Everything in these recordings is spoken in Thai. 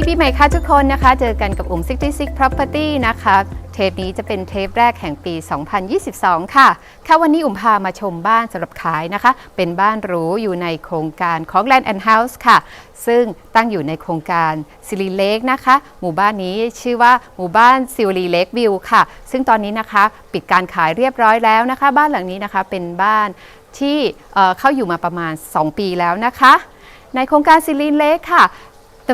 ดีปีใหม่ค่ะทุกคนนะคะ เจอกันกับอุ่ม66 Property นะคะ เทปนี้จะเป็นเทปแรกแห่งปี 2022 ค่ะ ค่ะวันนี้อุ่มพามาชมบ้านสำหรับขายนะคะ เป็นบ้านหรูอยู่ในโครงการของ Land and House ค่ะ ซึ่งตั้งอยู่ในโครงการซิลิเลกนะคะ หมู่บ้านนี้ชื่อว่าหมู่บ้านซิลิเลกวิวค่ะ ซึ่งตอนนี้นะคะปิดการขายเรียบร้อยแล้วนะคะ บ้านหลังนี้นะคะเป็นบ้านที่เเข้าอยู่มาประมาณ 2 ปีแล้วนะคะในโครงการซิลิเลกค่ะ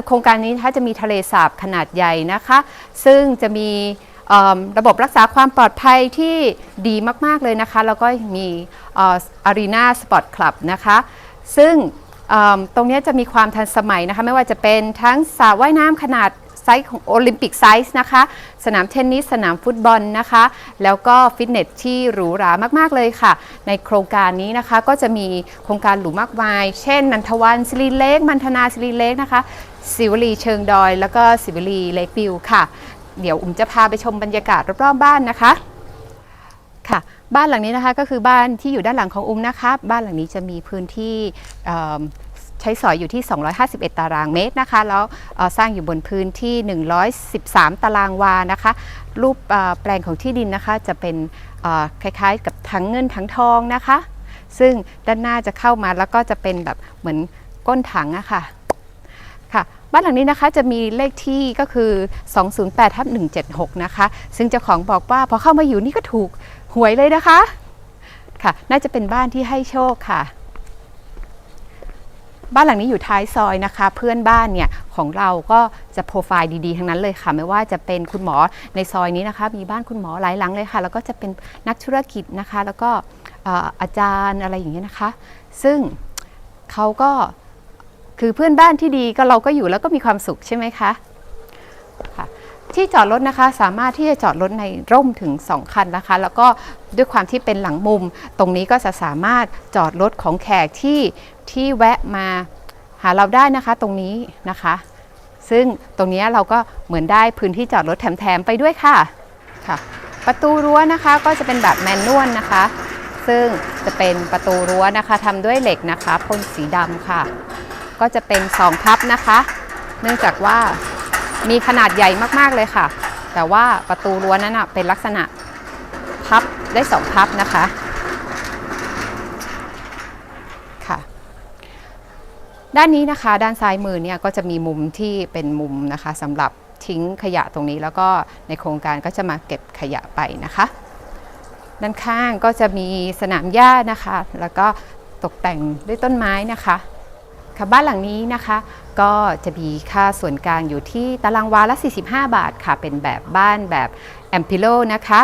โครงการนี้นะคะจะมีทะเลสาบขนาดใหญ่นะคะ ซึ่งจะมีระบบรักษาความปลอดภัยที่ดีมากๆเลยนะคะ แล้วก็มีอารีนาสปอร์ตคลับนะคะ ซึ่งตรงนี้จะมีความทันสมัยนะคะ ไม่ว่าจะเป็นทั้งสระว่ายน้ำขนาด ไซส์ของโอลิมปิกไซส์นะคะ สนามเทนนิส สนามฟุตบอลนะคะ แล้วก็ฟิตเนสที่หรูหรามาก ๆ เลยค่ะ ในโครงการนี้นะคะก็จะมีโครงการหรูมากมาย เช่น นันทวันสิริเล็ก มันธนาสิริเล็กนะคะ สิวลีเชิงดอย แล้วก็สิวลีเลกวิวค่ะ เดี๋ยวอุ้มจะพาไปชมบรรยากาศรอบๆบ้านนะคะค่ะบ้านหลังนี้นะคะก็คือบ้านที่อยู่ด้านหลังของอุ้มนะคะ บ้านหลังนี้จะมีพื้นที่ ช้สอยอยู่ที่ 251 ตารางเมตรนะคะ แล้วสร้างอยู่บนพื้นที่ 113 ตารางวานะคะ รูปแปลงของที่ดินนะคะจะเป็นคล้ายๆ กับทั้งเงินทั้งทองนะคะ ซึ่งด้านหน้าจะเข้ามาแล้วก็จะเป็นแบบเหมือนก้นถังอะค่ะค่ะบ้านหลังนี้นะคะจะมีเลขที่ก็คือ 208ทับ176 นะคะ ซึ่งเจ้าของบอกว่าพอเข้ามาอยู่นี่ก็ถูกหวยเลยนะคะ ค่ะ น่าจะเป็นบ้านที่ให้โชคค่ะ บ้านหลังนี้อยู่ท้ายซอยนะคะ เพื่อนบ้านเนี่ยของเราก็จะโปรไฟล์ดีๆ ทั้งนั้นเลยค่ะ ไม่ว่าจะเป็นคุณหมอในซอยนี้นะคะ มีบ้านคุณหมอหลายหลังเลยค่ะ แล้วก็จะเป็นนักธุรกิจนะคะ แล้วก็อาจารย์อะไรอย่างเงี้ยนะคะ ซึ่งเขาก็คือเพื่อนบ้านที่ดีก็เราก็อยู่แล้วก็มีความสุขใช่ไหมคะค่ะ ที่จอดรถนะคะสามารถที่จะจอดรถในร่มถึง 2 คันนะคะ แล้วก็ด้วยความที่เป็นหลังมุม ตรงนี้ก็จะสามารถจอดรถของแขกที่ที่แวะมาหาเราได้นะคะตรงนี้นะคะ ซึ่งตรงนี้เราก็เหมือนได้พื้นที่จอดรถแถมๆไปด้วยค่ะค่ะ ประตูรั้วนะคะก็จะเป็นแบบแมนนวลนะคะ ซึ่งจะเป็นประตูรั้วนะคะทำด้วยเหล็กนะคะพ่นสีดำค่ะ ก็จะเป็น2พับนะคะ เนื่องจากว่า มีขนาดใหญ่มากๆเลยค่ะ แต่ว่าประตูรั้วนั้นเป็นลักษณะพับได้2พับนะคะค่ะ ด้านนี้นะคะด้านซ้ายมือเนี่ยก็จะมีมุมที่เป็นมุมนะคะสำหรับทิ้งขยะตรงนี้แล้วก็ในโครงการก็จะมาเก็บขยะไปนะคะ ด้านข้างก็จะมีสนามหญ้านะคะ แล้วก็ตกแต่งด้วยต้นไม้นะคะ ค่ะบ้านหลังนี้นะคะก็จะมีค่าส่วนกลางอยู่ที่ตารางวาละ 45 บาทค่ะ เป็นแบบบ้านแบบแอมพิโลนะคะ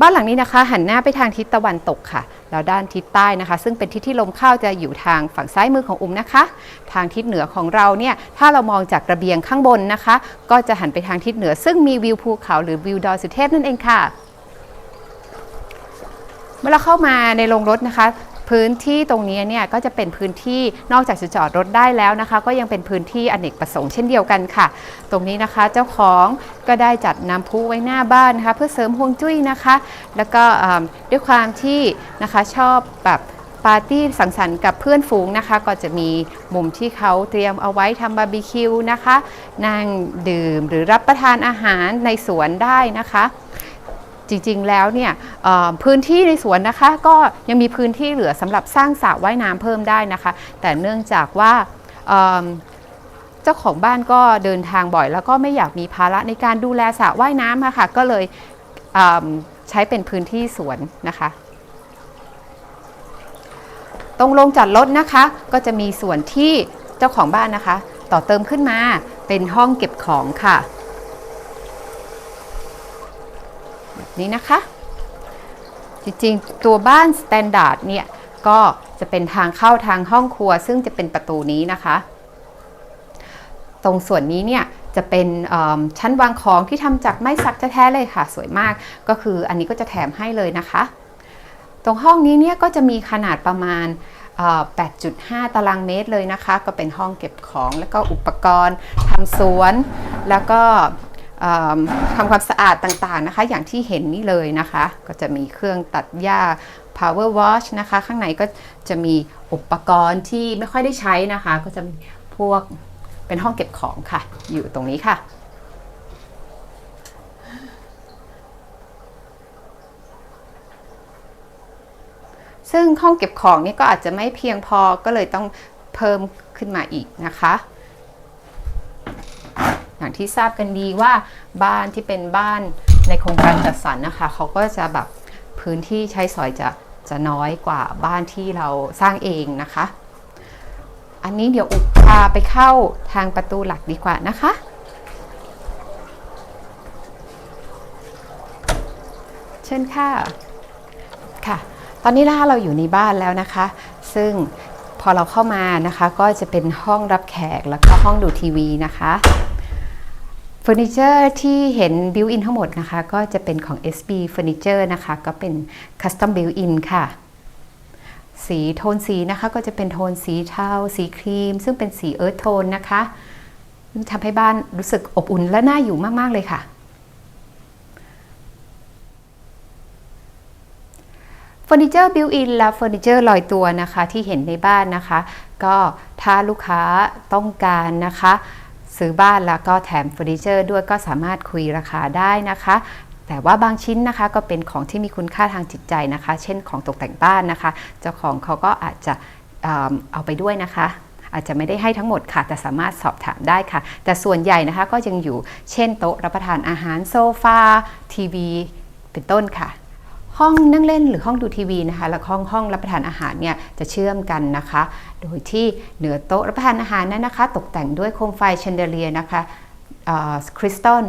บ้านหลังนี้นะคะ หันหน้าไปทางทิศตะวันตกค่ะ แล้วด้านทิศใต้นะคะ ซึ่งเป็นทิศที่ลมเข้าจะอยู่ทางฝั่งซ้ายมือของอุ้มนะคะ ทางทิศเหนือของเราเนี่ยถ้าเรามองจากระเบียงข้างบนนะคะ ก็จะหันไปทางทิศเหนือ ซึ่งมีวิวภูเขาหรือวิวดอยสุเทพนั่นเองค่ะเมื่อเราเข้ามาในโรงรถนะคะ พื้นที่ตรงนี้เนี่ยก็จะเป็นพื้นที่นอกจากจะจอดรถได้แล้วนะคะ ก็ยังเป็นพื้นที่อเนกประสงค์เช่นเดียวกันค่ะ ตรงนี้นะคะเจ้าของก็ได้จัดน้ำพุไว้หน้าบ้านนะคะ เพื่อเสริมฮวงจุ้ยนะคะ แล้วก็ด้วยความที่นะคะชอบแบบปาร์ตี้สังสรรค์กับเพื่อนฝูงนะคะ ก็จะมีมุมที่เขาเตรียมเอาไว้ทำบาร์บีคิวนะคะ นั่งดื่มหรือรับประทานอาหารในสวนได้นะคะ จริงๆแล้วเนี่ยพื้นที่ในสวนนะคะก็ยังมีพื้นที่เหลือสำหรับสร้างสระว่ายน้ำเพิ่มได้นะคะ แต่เนื่องจากว่าเจ้าของบ้านก็เดินทางบ่อย แล้วก็ไม่อยากมีภาระในการดูแลสระว่ายน้ำะค่ะก็เลยเใช้เป็นพื้นที่สวนนะคะตรงโรงจอดรถนะคะ ก็จะมีส่วนที่เจ้าของบ้านนะคะ ต่อเติมขึ้นมาเป็นห้องเก็บของค่ะ นี้นะคะ จริงๆ ตัวบ้านสแตนดาร์ดเนี่ย ก็จะเป็นทางเข้าทางห้องครัว ซึ่งจะเป็นประตูนี้นะคะ ตรงส่วนนี้เนี่ยจะเป็นชั้นวางของที่ทำจากไม้สักแท้ๆเลยค่ะ สวยมากก็คืออันนี้ก็จะแถมให้เลยนะคะ ตรงห้องนี้เนี่ยก็จะมีขนาดประมาณ 8.5 ตารางเมตรเลยนะคะ ก็เป็นห้องเก็บของแล้วก็อุปกรณ์ทำสวน แล้วก็ ทำความสะอาดต่างๆนะคะ อย่างที่เห็นนี่เลยนะคะ ก็จะมีเครื่องตัดหญ้า power wash นะคะ ข้างในก็จะมีอุปกรณ์ที่ไม่ค่อยได้ใช้นะคะ ก็จะมีพวกเป็นห้องเก็บของค่ะ อยู่ตรงนี้ค่ะซึ่งห้องเก็บของนี่ก็อาจจะไม่เพียงพอก็เลยต้องเพิ่มขึ้นมาอีกนะคะ อย่างที่ทราบกันดีว่าบ้านที่เป็นบ้านในโครงการจัดสรรนะคะเขาก็จะแบบพื้นที่ใช้สอยจะจะน้อยกว่าบ้านที่เราสร้างเองนะคะ อันนี้เดี๋ยวอุพาไปเข้าทางประตูหลักดีกว่านะคะ เชิญค่ะค่ะ ตอนนี้นะคะเราอยู่ในบ้านแล้วนะคะ ซึ่งพอเราเข้ามานะคะก็จะเป็นห้องรับแขกแล้วก็ห้องดูทีวีนะคะ เฟอร์นิเจอร์ที่เห็นบิวอินทั้งหมดนะคะ ก็จะเป็นของ SB Furniture นะคะ ก็เป็น Custom Built In ค่ะ สีโทนสีนะคะก็จะเป็นโทนสีเทาสีครีม ซึ่งเป็นสีเอิร์ธโทนนะคะทำให้บ้านรู้สึกอบอุ่นและน่าอยู่มาก ๆ เลยค่ะเฟอร์นิเจอร์บิวอินและเฟอร์นิเจอร์ลอยตัวนะคะที่เห็นในบ้านนะคะ ก็ถ้าลูกค้าต้องการนะคะ ซื้อบ้านแล้วก็แถมเฟอร์นิเจอร์ด้วยก็สามารถคุยราคาได้นะคะ แต่ว่าบางชิ้นนะคะก็เป็นของที่มีคุณค่าทางจิตใจนะคะ เช่นของตกแต่งบ้านนะคะ เจ้าของเขาก็อาจจะเอาไปด้วยนะคะ อาจจะไม่ได้ให้ทั้งหมดค่ะ แต่สามารถสอบถามได้ค่ะ แต่ส่วนใหญ่นะคะก็ยังอยู่เช่นโต๊ะรับประทานอาหารโซฟาทีวี เป็นต้นค่ะ ห้องนั่งเล่นหรือห้องดูทีวีนะคะ และห้องห้องรับประทานอาหารเนี่ยจะเชื่อมกันนะคะ โดยที่เหนือโต๊ะรับประทานอาหารนั้นนะคะ ตกแต่งด้วยโคมไฟแชนเดเลียนะคะคริสตัล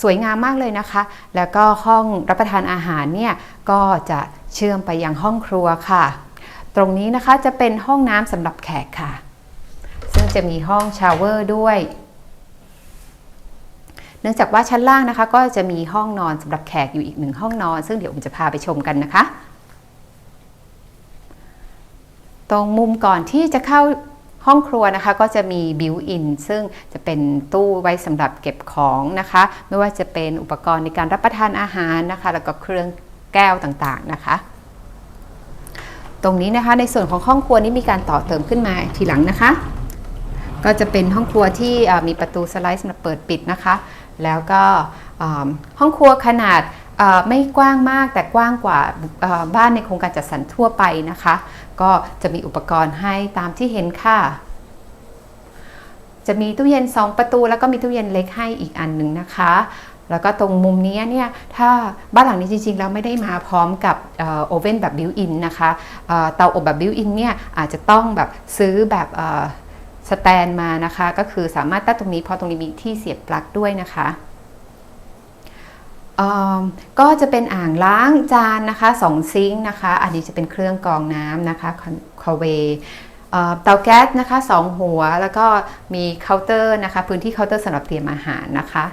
สวยงามมากเลยนะคะ แล้วก็ห้องรับประทานอาหารเนี่ยก็จะเชื่อมไปยังห้องครัวค่ะ ตรงนี้นะคะจะเป็นห้องน้ำสำหรับแขกค่ะ ซึ่งจะมีห้องชาวเวอร์ด้วย เนื่องจากว่าชั้นล่างนะคะ ก็จะมีห้องนอนสำหรับแขกอยู่อีกหนึ่งห้องนอน ซึ่งเดี๋ยวผมจะพาไปชมกันนะคะ ตรงมุมก่อนที่จะเข้าห้องครัวนะคะก็จะมีบิวอินซึ่งจะเป็นตู้ไว้สำหรับเก็บของนะคะ ไม่ว่าจะเป็นอุปกรณ์ในการรับประทานอาหารนะคะ แล้วก็เครื่องแก้วต่างๆนะคะ ตรงนี้นะคะในส่วนของห้องครัวนี้มีการต่อเติมขึ้นมาทีหลังนะคะ ก็จะเป็นห้องครัวที่มีประตูสไลด์สำหรับเปิดปิดนะคะ แล้วก็ห้องครัวขนาดไม่กว้างมากแต่กว้างกว่าบ้านในโครงการจัดสรรทั่วไปนะคะ ก็จะมีอุปกรณ์ให้ตามที่เห็นค่ะ จะมีตู้เย็น 2 ประตู แล้วก็มีตู้เย็นเล็กให้อีกอันหนึ่งนะคะ แล้วก็ตรงมุมนี้เนี่ยถ้าบ้านหลังนี้จริงๆแล้วไม่ได้มาพร้อมกับโอเว่นแบบบิวอินนะคะเตาอบแบบบิวอินเนี่ยอาจจะต้องแบบซื้อแบบ สแตนมานะคะ ก็คือสามารถตั้งตรงนี้เพราะตรงนี้มีที่เสียบปลั๊กด้วยนะคะก็จะเป็นอ่างล้างจานนะคะ2ซิงค์นะคะ อันนี้จะเป็นเครื่องกรองน้ำนะคะคอเวเตาแก๊สนะคะ2หัว แล้วก็มีเคาน์เตอร์นะคะ พื้นที่เคาน์เตอร์สำหรับเตรียมอาหารนะคะ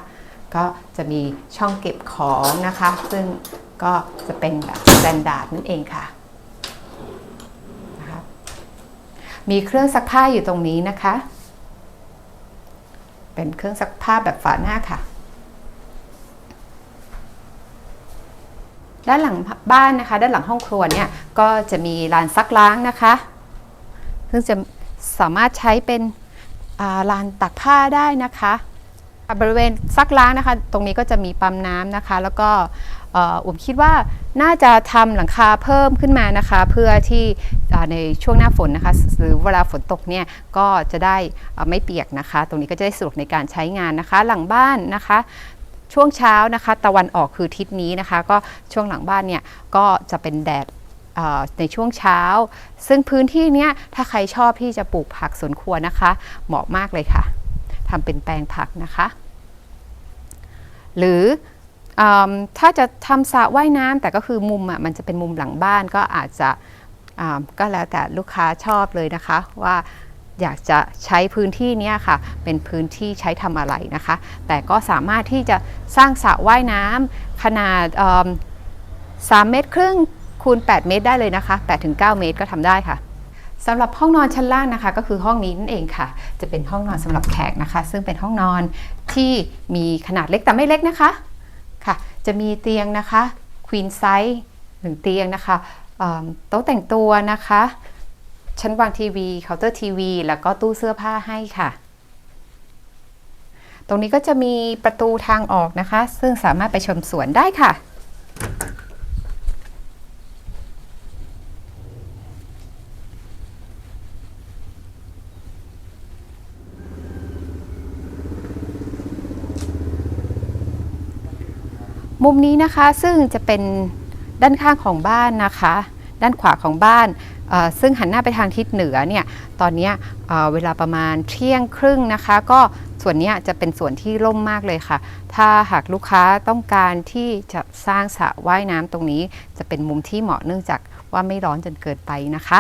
ก็จะมีช่องเก็บของนะคะ ซึ่งก็จะเป็นแบบสแตนดาร์ดนั่นเองค่ะ มีเครื่องซักผ้าอยู่ตรงนี้นะคะ เป็นเครื่องซักผ้าแบบฝาหน้าค่ะ ด้านหลังบ้านนะคะ ด้านหลังห้องครัวเนี่ยก็จะมีลานซักล้างนะคะ ซึ่งจะสามารถใช้เป็นลานตักผ้าได้นะคะ บริเวณซักล้างนะคะ ตรงนี้ก็จะมีปั๊มน้ำนะคะ แล้วก็ อ่อผมคิดว่าน่าจะทำหลังคาเพิ่มขึ้นมานะคะ เพื่อที่ในช่วงหน้าฝนนะคะ หรือเวลาฝนตกเนี่ยก็จะได้ไม่เปียกนะคะ ตรงนี้ก็จะได้สะดวกในการใช้งานนะคะ หลังบ้านนะคะ ช่วงเช้านะคะ ตะวันออกคือทิศนี้นะคะ ก็ช่วงหลังบ้านเนี่ยก็จะเป็นแดดในช่วงเช้า ซึ่งพื้นที่เนี้ยถ้าใครชอบที่จะปลูกผักสวนครัวนะคะ เหมาะมากเลยค่ะทำเป็นแปลงผักนะคะ หรือ ถ้าจะทำสระว่ายน้ำแต่ก็คือมุมอะมันจะเป็นมุมหลังบ้านก็อาจจะก็แล้วแต่ลูกค้าชอบเลยนะคะว่าอยากจะใช้พื้นที่นี้ค่ะ เป็นพื้นที่ใช้ทำอะไรนะคะ แต่ก็สามารถที่จะสร้างสระว่ายน้ำขนาดเอิ่ม3เมตรครึ่งคูณ 8 เมตรได้เลยนะคะ8ถึง9เมตรก็ทำได้ค่ะสำหรับห้องนอนชั้นล่างนะคะ ก็คือห้องนี้นั่นเองค่ะ จะเป็นห้องนอนสำหรับแขกนะคะ ซึ่งเป็นห้องนอนที่มีขนาดเล็กแต่ไม่เล็กนะคะ ค่ะ จะมีเตียงนะคะควีนไซส์หนึ่งเตียงนะคะโต๊ะแต่งตัวนะคะ ชั้นวางทีวีเคาน์เตอร์ทีวี แล้วก็ตู้เสื้อผ้าให้ค่ะ ตรงนี้ก็จะมีประตูทางออกนะคะ ซึ่งสามารถไปชมสวนได้ค่ะ มุมนี้นะคะซึ่งจะเป็นด้านข้างของบ้านนะคะ ด้านขวาของบ้าน ซึ่งหันหน้าไปทางทิศเหนือเนี่ยตอนนี้ยเอ่อเวลาประมาณเที่ยงครึ่งนะคะ ก็ส่วนนี้จะเป็นส่วนที่ร่มมากเลยค่ะ ถ้าหากลูกค้าต้องการที่จะสร้างสระว่ายน้ำตรงนี้ จะเป็นมุมที่เหมาะเนื่องจากว่าไม่ร้อนจนเกินไปนะคะ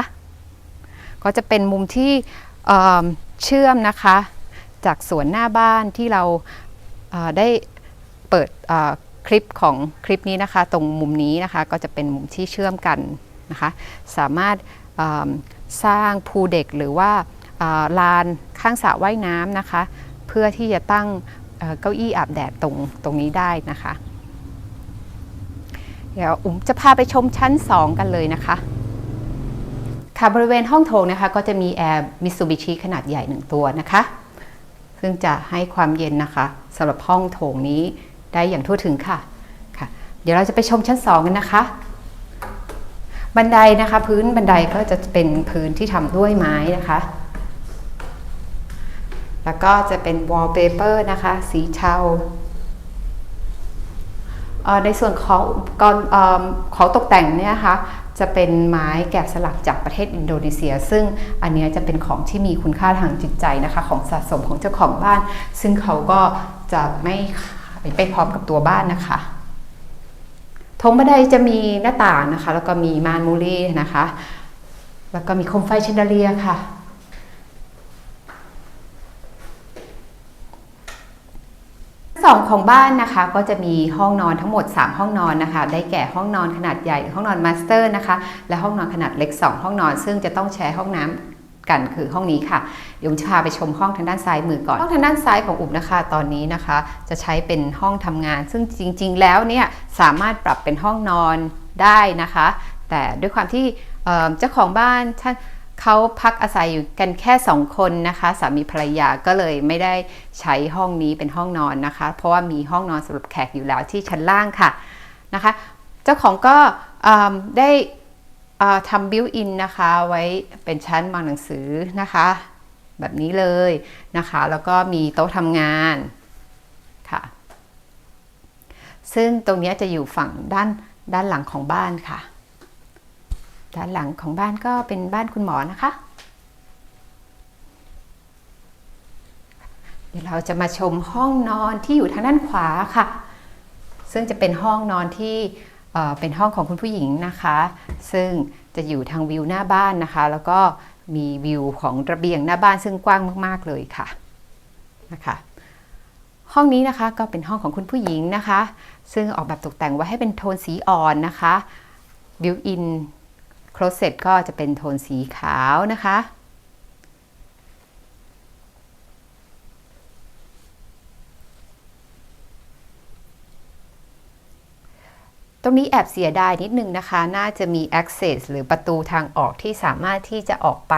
ก็จะเป็นมุมที่เเชื่อมนะคะ จากสวนหน้าบ้านที่เราได้เปิด คลิปของคลิปนี้นะคะ ตรงมุมนี้นะคะก็จะเป็นมุมที่เชื่อมกันนะคะ สามารถสร้างพูเด็กหรือว่าลานข้างสระว่ายน้ำนะคะ เพื่อที่จะตั้งเก้าอี้อาบแดดตรงตรงนี้ได้นะคะ เดี๋ยวอุ๋มจะพาไปชมชั้น 2 กันเลยนะคะค่ะบริเวณห้องโถงนะคะก็จะมีแอร์มิ t ซูบิชิขนาดใหญ่หนึ่งตัวนะคะ ซึ่งจะให้ความเย็นนะคะสำหรับห้องโถงนี้ ได้อย่างทั่วถึงค่ะค่ะ เดี๋ยวเราจะไปชมชั้น 2 กันนะคะ บันไดนะคะ พื้นบันไดก็จะเป็นพื้นที่ทำด้วยไม้นะคะ แล้วก็จะเป็นวอลเปเปอร์นะคะ สีเทาเอ่อในส่วนของอุปกรณ์ของตกแต่งเนี่ยนะคะจะเป็นไม้แกะสลักจากประเทศอินโดนีเซีย ซึ่งอันนี้จะเป็นของที่มีคุณค่าทางจิตใจนะคะ ของสะสมของเจ้าของบ้าน ซึ่งเขาก็จะไม่ ไปพร้อมกับตัวบ้านนะคะทงบันไดจะมีหน้าต่างนะคะ แล้วก็มีมานมูลี่นะคะ แล้วก็มีโคมไฟเชนเดเลียค่ะ สองของบ้านนะคะก็จะมีห้องนอนทั้งหมด 3 ห้องนอนนะคะ ได้แก่ห้องนอนขนาดใหญ่ ห้องนอนมาสเตอร์นะคะ และห้องนอนขนาดเล็ก 2 ห้องนอน ซึ่งจะต้องแชร์ห้องน้ำ กันคือห้องนี้ค่ะเดี๋ยวผมจะพาไปชมห้องทางด้านซ้ายมือก่อน ห้องทางด้านซ้ายของอุบนะคะตอนนี้นะคะ จะใช้เป็นห้องทำงาน ซึ่งจริง ๆ แล้วเนี่ยสามารถปรับเป็นห้องนอนได้นะคะ แต่ด้วยความที่เจ้าของบ้านท่านเขาพักอาศัยอยู่กันแค่ 2 คนนะคะ สามีภรรยาก็เลยไม่ได้ใช้ห้องนี้เป็นห้องนอนนะคะ เพราะว่ามีห้องนอนสำหรับแขกอยู่แล้วที่ชั้นล่างค่ะนะคะ เจ้าของก็ได้ ทำบิวอินนะคะไว้เป็นชั้นวางหนังสือนะคะ แบบนี้เลยนะคะ แล้วก็มีโต๊ะทำงานค่ะ ซึ่งตรงนี้จะอยู่ฝั่งด้านด้านหลังของบ้านค่ะ ด้านหลังของบ้านก็เป็นบ้านคุณหมอนะคะ เดี๋ยวเราจะมาชมห้องนอนที่อยู่ทางด้านขวาค่ะ ซึ่งจะเป็นห้องนอนที่ เป็นห้องของคุณผู้หญิงนะคะ ซึ่งจะอยู่ทางวิวหน้าบ้านนะคะ แล้วก็มีวิวของระเบียงหน้าบ้านซึ่งกว้างมาก ๆ เลยค่ะนะคะห้องนี้นะคะก็เป็นห้องของคุณผู้หญิงนะคะ ซึ่งออกแบบตกแต่งไว้ให้เป็นโทนสีอ่อนนะคะบิวอินโคลเซ็ตก็จะเป็นโทนสีขาวนะคะ รงนี้แอบเสียดายนิดนึงนะคะ น่าจะมี access หรือประตูทางออกที่สามารถที่จะออกไป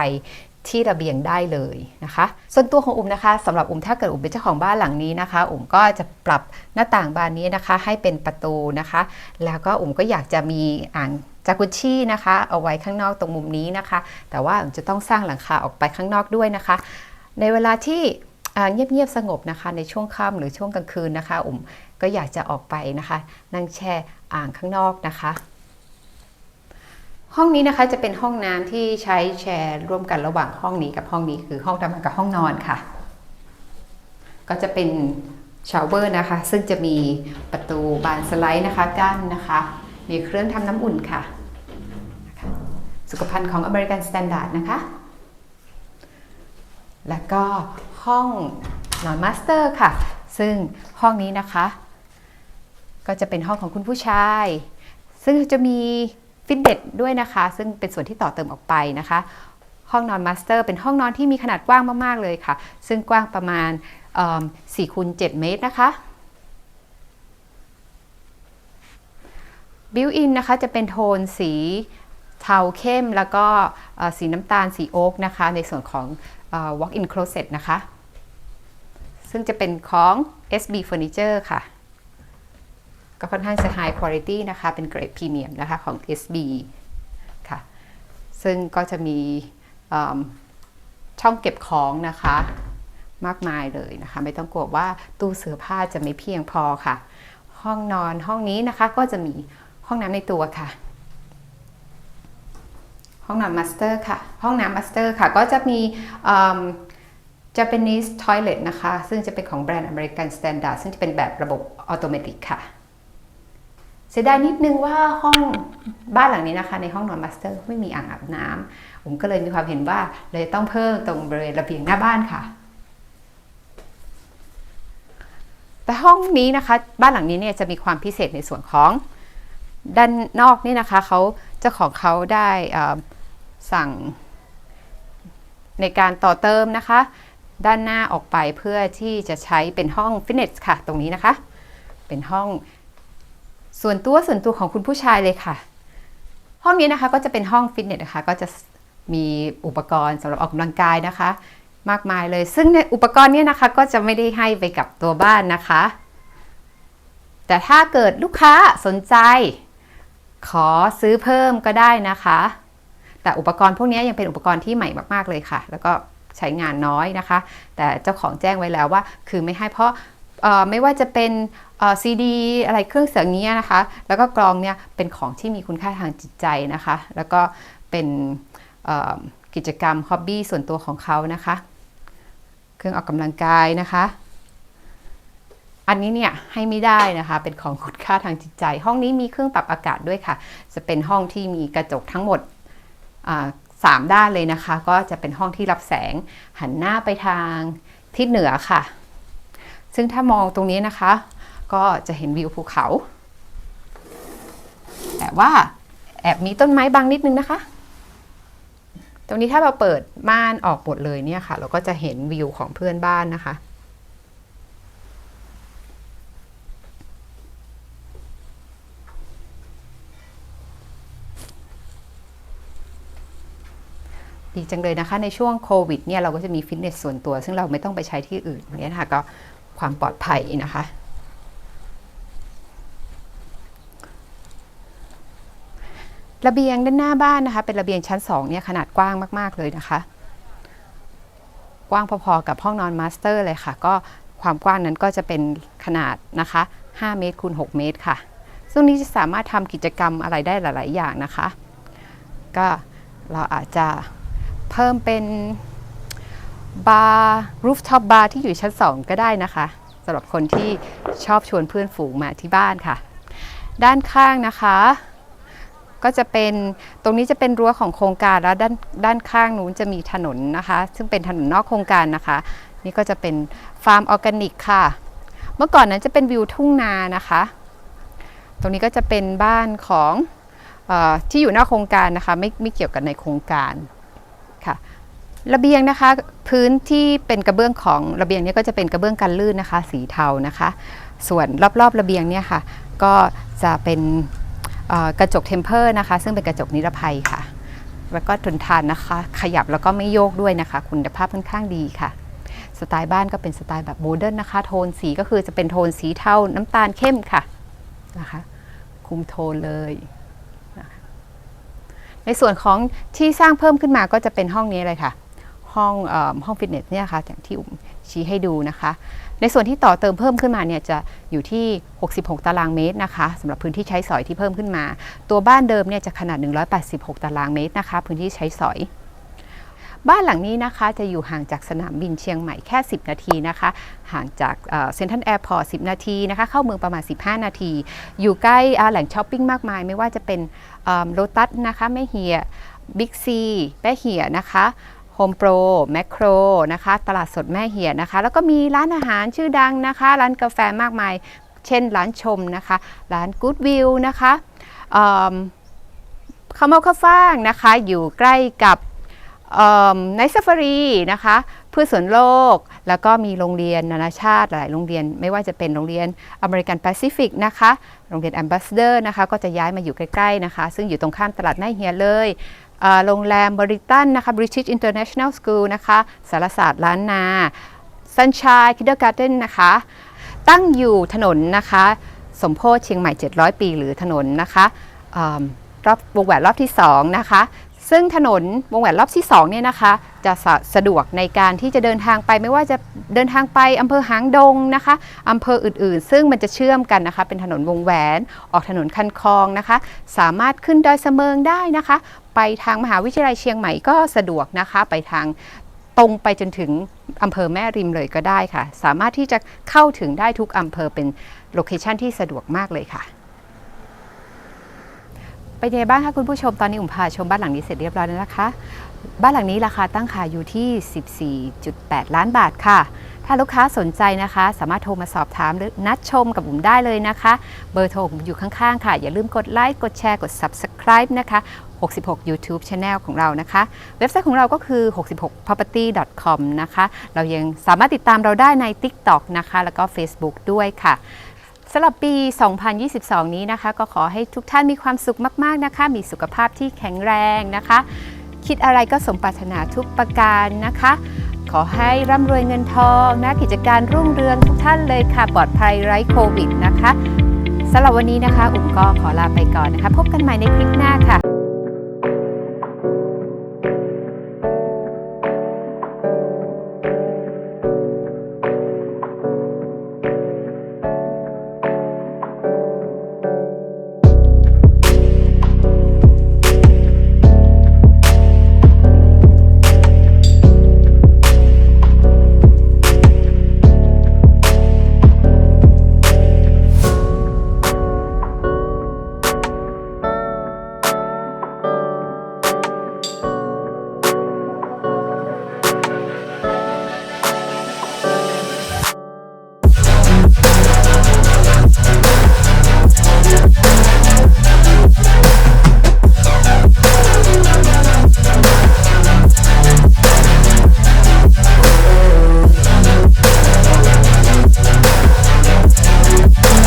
ที่ระเบียงได้เลยนะคะ ส่วนตัวของอุ๋มนะคะสำหรับอุ๋มถ้าเกิดอุ๋มเป็นเจ้าของบ้านหลังนี้นะคะ อุ๋มก็จะปรับหน้าต่างบานนี้นะคะ ให้เป็นประตูนะคะ แล้วก็อุ๋มก็อยากจะมีอ่างจากุชชี่นะคะ เอาไว้ข้างนอกตรงมุมนี้นะคะ แต่ว่าอุ๋มจะต้องสร้างหลังคาออกไปข้างนอกด้วยนะคะ ในเวลาที่เงียบๆสงบนะคะ ในช่วงค่ำหรือช่วงกลางคืนนะคะ อุ๋มก็อยากจะออกไปนะคะ นั่งแช่ อ่างข้างนอกนะคะ ห้องนี้นะคะจะเป็นห้องน้ำที่ใช้แชร์ร่วมกันระหว่างห้องนี้กับห้องนี้คือห้องทำงานกับห้องนอนค่ะ ก็จะเป็นชาวเวอร์นะคะ ซึ่งจะมีประตูบานสไลด์นะคะกั้นนะคะ มีเครื่องทำน้ำอุ่นค่ะ สุขภัณฑ์ของ American Standard นะคะ แล้วก็ห้องนอนมาสเตอร์ค่ะ ซึ่งห้องนี้นะคะ ก็จะเป็นห้องของคุณผู้ชาย ซึ่งจะมีฟิตเนสด้วยนะคะ ซึ่งเป็นส่วนที่ต่อเติมออกไปนะคะ ห้องนอนมาสเตอร์เป็นห้องนอนที่มีขนาดกว้างมาก ๆ เลยค่ะ ซึ่งกว้างประมาณ4คูณ7เมตรนะคะบิวอินนะคะจะเป็นโทนสีเทาเข้มแล้วก็สีน้ำตาลสีโอ๊กนะคะ ในส่วนของเอ่อ walk-in closet นะคะ ซึ่งจะเป็นของ SB Furniture ค่ะ ก็ค่อนข้างจะ High Quality นะคะ เป็นเกรดพรีเมียมนะคะของ SB ค่ะ ซึ่งก็จะมีช่องเก็บของนะคะ มากมายเลยนะคะ ไม่ต้องกลัวว่าตู้เสื้อผ้าจะไม่เพียงพอค่ะ ห้องนอนห้องนี้นะคะก็จะมีห้องน้ำในตัวค่ะ ห้องนอนมาสเตอร์ค่ะ ห้องน้ำมาสเตอร์ค่ะ ก็จะมีเอิ่ม Japanese toilet นะคะ ซึ่งจะเป็นของแบรนด์ American Standard ซึ่งจะเป็นแบบระบบออโตเมติกค่ะ เสียดายนิดนึงว่าห้องบ้านหลังนี้นะคะ ในห้องนอนมาสเตอร์ไม่มีอ่างอาบน้ำผมก็เลยมีความเห็นว่าเลยต้องเพิ่มตรงบริเวณระเบียงหน้าบ้านค่ะ แต่ห้องนี้นะคะ บ้านหลังนี้เนี่ยจะมีความพิเศษในส่วนของด้านนอกนี่นะคะเขาเจ้าของเขาได้ออสั่งในการต่อเติมนะคะ ด้านหน้าออกไปเพื่อที่จะใช้เป็นห้องฟิตเนสค่ะ ตรงนี้นะคะ เป็นห้อง ส่วนตัวส่วนตัวของคุณผู้ชายเลยค่ะ ห้องนี้นะคะก็จะเป็นห้องฟิตเนสนะคะ ก็จะมีอุปกรณ์สำหรับออกกำลังกายนะคะ มากมายเลย ซึ่งในอุปกรณ์นี้นะคะก็จะไม่ได้ให้ไปกับตัวบ้านนะคะ แต่ถ้าเกิดลูกค้าสนใจ ขอซื้อเพิ่มก็ได้นะคะ แต่อุปกรณ์พวกนี้ยังเป็นอุปกรณ์ที่ใหม่มากๆเลยค่ะ แล้วก็ใช้งานน้อยนะคะ แต่เจ้าของแจ้งไว้แล้วว่า คือไม่ให้เพราะไม่ว่าจะเป็น ซีดีอะไรเครื่องเสียงเนี้ยนะคะ แล้วก็กลองเนี่ยเป็นของที่มีคุณค่าทางจิตใจนะคะ แล้วก็เป็นกิจกรรมฮ็อบบี้ส่วนตัวของเขานะคะ เครื่องออกกำลังกายนะคะ อันนี้เนี่ยให้ไม่ได้นะคะ เป็นของคุณค่าทางจิตใจ ห้องนี้มีเครื่องปรับอากาศด้วยค่ะ จะเป็นห้องที่มีกระจกทั้งหมดอ่าสามด้านเลยนะคะ ก็จะเป็นห้องที่รับแสงหันหน้าไปทางทิศเหนือค่ะ ซึ่งถ้ามองตรงนี้นะคะ ก็จะเห็นวิวภูเขา แต่ว่าแอบมีต้นไม้บางนิดนึงนะคะ ตรงนี้ถ้าเราเปิดม่านออกหมดเลยเนี่ยค่ะ เราก็จะเห็นวิวของเพื่อนบ้านนะคะดีจังเลยนะคะในช่วงโควิดเนี่ยเราก็จะมีฟิตเนสส่วนตัว ซึ่งเราไม่ต้องไปใช้ที่อื่นเนี่ยนะคะก็ความปลอดภัยนะคะ ระเบียงด้านหน้าบ้านนะคะ เป็นระเบียงชั้น2เนี่ยขนาดกว้างมาก ๆ เลยนะคะ กว้างพอๆกับห้องนอนมาสเตอร์เลยค่ะ ก็ความกว้างนั้นก็จะเป็นขนาดนะคะ 5 เมตรคูณ6เมตรค่ะ ซึ่งนี้จะสามารถทำกิจกรรมอะไรได้หลาย ๆ อย่างนะคะ ก็เราอาจจะเพิ่มเป็นบาร์รูฟท็อปบาร์ที่อยู่ชั้น 2 ก็ได้นะคะสำหรับคนที่ชอบชวนเพื่อนฝูงมาที่บ้านค่ะ ด้านข้างนะคะ ก็จะเป็นตรงนี้จะเป็นรั้วของโครงการแล้วด้านด้านข้างนู้นจะมีถนนนะคะ ซึ่งเป็นถนนนอกโครงการนะคะ นี่ก็จะเป็นฟาร์มออร์แกนิกค่ะ เมื่อก่อนนั้นจะเป็นวิวทุ่งนานะคะ ตรงนี้ก็จะเป็นบ้านของออที่อยู่นอกโครงการนะคะ ไม่ไม่เกี่ยวกับในโครงการค่ะระเบียงนะคะพื้นที่เป็นกระเบื้องของระเบียงนี้ก็จะเป็นกระเบื้องกันลื่นนะคะ สีเทานะคะ ส่วนรอบๆระเบียงเนี่ยค่ะ ก็จะเป็น กระจกเทมเพอร์นะคะ ซึ่งเป็นกระจกนิรภัยค่ะ แล้วก็ทนทานนะคะ ขยับแล้วก็ไม่โยกด้วยนะคะ คุณภาพค่อนข้างดีค่ะ สไตล์บ้านก็เป็นสไตล์แบบโมเดิร์นนะคะ โทนสีก็คือจะเป็นโทนสีเทาน้ำตาลเข้มค่ะนะคะ คุมโทนเลยในส่วนของที่สร้างเพิ่มขึ้นมาก็จะเป็นห้องนี้เลยค่ะ ห้องออห้องฟิตเนสเนี่ยค่ะอย่างที่อุ๋ม ชี้ให้ดูนะคะ ในส่วนที่ต่อเติมเพิ่มขึ้นมาเนี่ยจะอยู่ที่ 66 ตารางเมตรนะคะสำหรับพื้นที่ใช้สอยที่เพิ่มขึ้นมา ตัวบ้านเดิมเนี่ยจะขนาด 186 ตารางเมตรนะคะ พื้นที่ใช้สอย บ้านหลังนี้นะคะจะอยู่ห่างจากสนามบินเชียงใหม่แค่ 10 นาทีนะคะ ห่างจากเซ็นทรัลแอร์พอร์ต 10 นาทีนะคะ เข้าเมืองประมาณ 15 นาที อยู่ใกล้แหล่งช้อปปิ้งมากมาย ไม่ว่าจะเป็นโลตัสนะคะแม่เฮียบิ๊กซีแม่เฮียนะคะ โฮมโปรแมคโครนะคะ ตลาดสดแม่เหียนะคะ แล้วก็มีร้านอาหารชื่อดังนะคะ ร้านกาแฟมากมาย เช่นร้านชมนะคะ ร้าน Good View นะคะข้าวเมาข้าวฟ่างนะคะ อยู่ใกล้กับในซ a ฟารีนะคะพืชสวนโลก แล้วก็มีโรงเรียนนานาชาติหลายโรงเรียน ไม่ว่าจะเป็นโรงเรียนอเมริกันแปซิฟิกนะคะ โรงเรียนแอมบ s สเดอร์นะคะ ก็จะย้ายมาอยู่ใกล้ ๆ นะคะ ซึ่งอยู่ตรงข้ามตลาดแม่เฮียเลย โรงแรมบริตันนะคะ British International School นะคะสารศาสตร์ล้านนา Sunshine Kindergarten นะคะ ตั้งอยู่ถนนนะคะ สมโพธิเชียงใหม่ 700 ปี หรือถนนนะคะอ่ารอบวงแหวนรอบที่ 2 นะคะ ซึ่งถนนวงแหวนรอบที่2เนี่ยนะคะ จะสะสะดวกในการที่จะเดินทางไปไม่ว่าจะเดินทางไปอำเภอหางดงนะคะอำเภออื่นๆ ซึ่งมันจะเชื่อมกันนะคะ เป็นถนนวงแหวนออกถนนคันคลองนะคะ สามารถขึ้นดอยเสมิงได้นะคะ ไปทางมหาวิทยาลัยเชียงใหม่ก็สะดวกนะคะ ไปทางตรงไปจนถึงอำเภอแม่ริมเลยก็ได้ค่ะ สามารถที่จะเข้าถึงได้ทุกอำเภอเป็นโลเคชันที่สะดวกมากเลยค่ะเป็นยังไงบ้างคะคุณผู้ชมตอนนี้อุ๋มพาชมบ้านหลังนี้เสร็จเรียบร้อยแล้วนะคะ บ้านหลังนี้ราคาตั้งขายอยู่ที่ 14.8 ล้านบาทค่ะาลูกค้าสนใจนะคะ สามารถโทรมาสอบถามหรือนัดชมกับผมได้เลยนะคะ เบอร์โทรผมอยู่ข้างๆ ค่ะ อย่าลืมกดไลค์กดแชร์กด Subscribe นะคะ 66 YouTube Channel ของเรานะคะ เว็บไซต์ของเราก็คือ 66property.com นะคะ เรายังสามารถติดตามเราได้ใน TikTok นะคะ แล้วก็ Facebook ด้วยค่ะสำหรับปี 2022 นี้นะคะ ก็ขอให้ทุกท่านมีความสุขมาก ๆ นะคะ มีสุขภาพที่แข็งแรงนะคะ คิดอะไรก็สมปรารถนาทุกประการนะคะ ขอให้ร่ำรวยเงินทองนะกิจการรุ่งเรืองทุกท่านเลยค่ะ ปลอดภัยไร้โควิดนะคะสำหรับวันนี้นะคะ อุ๋มก็ขอลาไปก่อนนะคะ พบกันใหม่ในคลิปหน้าค่ะ